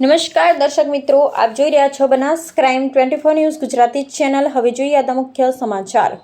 નમસ્કાર, દર્શક મિત્રો, આપ જોઈ રહ્યા છો Banas crime twenty four news Gujarati channel. હવે જોઈએ આ મુખ્ય સમાચાર.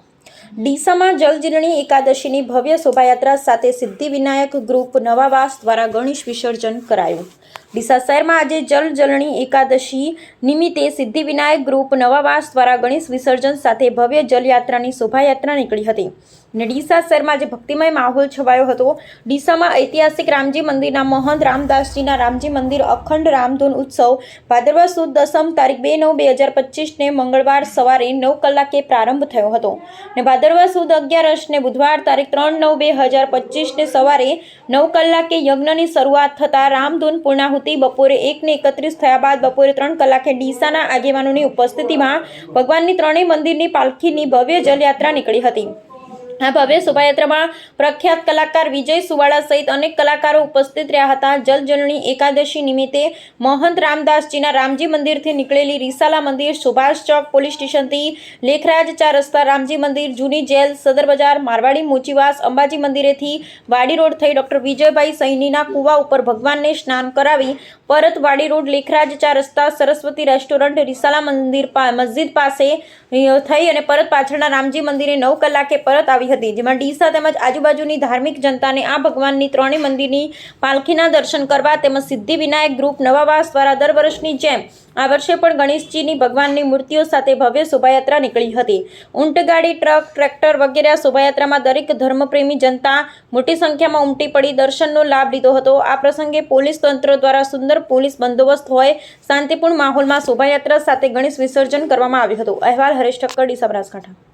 ડીસામાં જલજીલણી એકાદશીની ભવ્ય શોભાયાત્રા સાથે સિદ્ધિવિનાયક ગ્રુપ નવાવાસ દ્વારા ગણેશ વિસર્જન કરાયું. ડીસા શહેરમાં આજે જલજલણી એકાદશી નિમિત્તે સિદ્ધિવિનાયક ગ્રુપ નવાવાસ દ્વારા ગણેશ વિસર્જન સાથે ભવ્ય જલયાત્રાની શોભાયાત્રા નીકળી હતી. અને ડીસા શહેરમાં જે ભક્તિમય માહોલ છવાયો હતો, ડીસામાં ઐતિહાસિક રામજી મંદિરના મહંત રામદાસજીના રામજી મંદિર અખંડ રામધૂન ઉત્સવ ભાદરવા સુદ દસમ તારીખ બે નવ બે હજાર પચીસને મંગળવાર સવારે નવ કલાકે પ્રારંભ થયો હતો. અને ભાદરવા સુદ અગિયારસને બુધવાર તારીખ ત્રણ નવ બે હજાર પચીસને સવારે નવ કલાકે યજ્ઞની શરૂઆત થતાં રામધૂન પૂર્ણાહુતિ બપોરે એકને એકત્રીસ થયા બાદ બપોરે ત્રણ કલાકે ડીસાના આગેવાનોની ઉપસ્થિતિમાં ભગવાનની ત્રણેય મંદિરની પાલખીની ભવ્ય જલયાત્રા નીકળી હતી. આ ભવ્ય શોભાયાત્રામાં પ્રખ્યાત કલાકાર વિજય સુવાળા સહિત અનેક કલાકારો ઉપસ્થિત રહ્યા હતા. જલજલણી એકાદશી નિમિત્તે મહંત રામદાસજીના રામજી મંદિરથી નીકળેલી રીસાલા મંદિર સુભાષ ચોક પોલીસ સ્ટેશનથી લેખરાજ ચાર રસ્તા રામજી મંદિર, જૂની જેલ, સદર બજાર, મારવાડી, મોચીવાસ, અંબાજી મંદિરેથી વાડી રોડ થઈ ડૉક્ટર વિજયભાઈ સૈનીના કુવા ઉપર ભગવાનને સ્નાન કરાવી પરત વાડી રોડ લેખરાજ ચાર રસ્તા સરસ્વતી રેસ્ટોરન્ટ રીસાલા મંદિર મસ્જિદ પાસે થઈ અને પરત પાછળના રામજી મંદિરે નવ કલાકે પરત આવી હતી, જેમાં ડીસા તેમજ આજુબાજુની ધાર્મિક જનતાને આ ભગવાનની ત્રણેય મંદિરની પાલખીના દર્શન કરવા તેમજ સિદ્ધિવિનાયક ગ્રુપ નવાવાસ દ્વારા દર વર્ષની જેમ આ વર્ષે પણ ગણેશજીની ભગવાનની મૂર્તિઓ સાથે ભવ્ય શોભાયાત્રા નીકળી હતી. ઊંટગાડી, ટ્રક, ટ્રેક્ટર વગેરે શોભાયાત્રામાં દરેક ધર્મપ્રેમી જનતા મોટી સંખ્યામાં ઉમટી પડી દર્શનનો લાભ લીધો હતો. આ પ્રસંગે પોલીસ તંત્ર દ્વારા સુંદર પોલીસ બંદોબસ્ત હોય શાંતિપૂર્ણ માહોલમાં શોભાયાત્રા સાથે ગણેશ વિસર્જન કરવામાં આવ્યું હતું. અહેવાલ હરેશ ઠક્કર, ડીસા બનાસકાંઠા.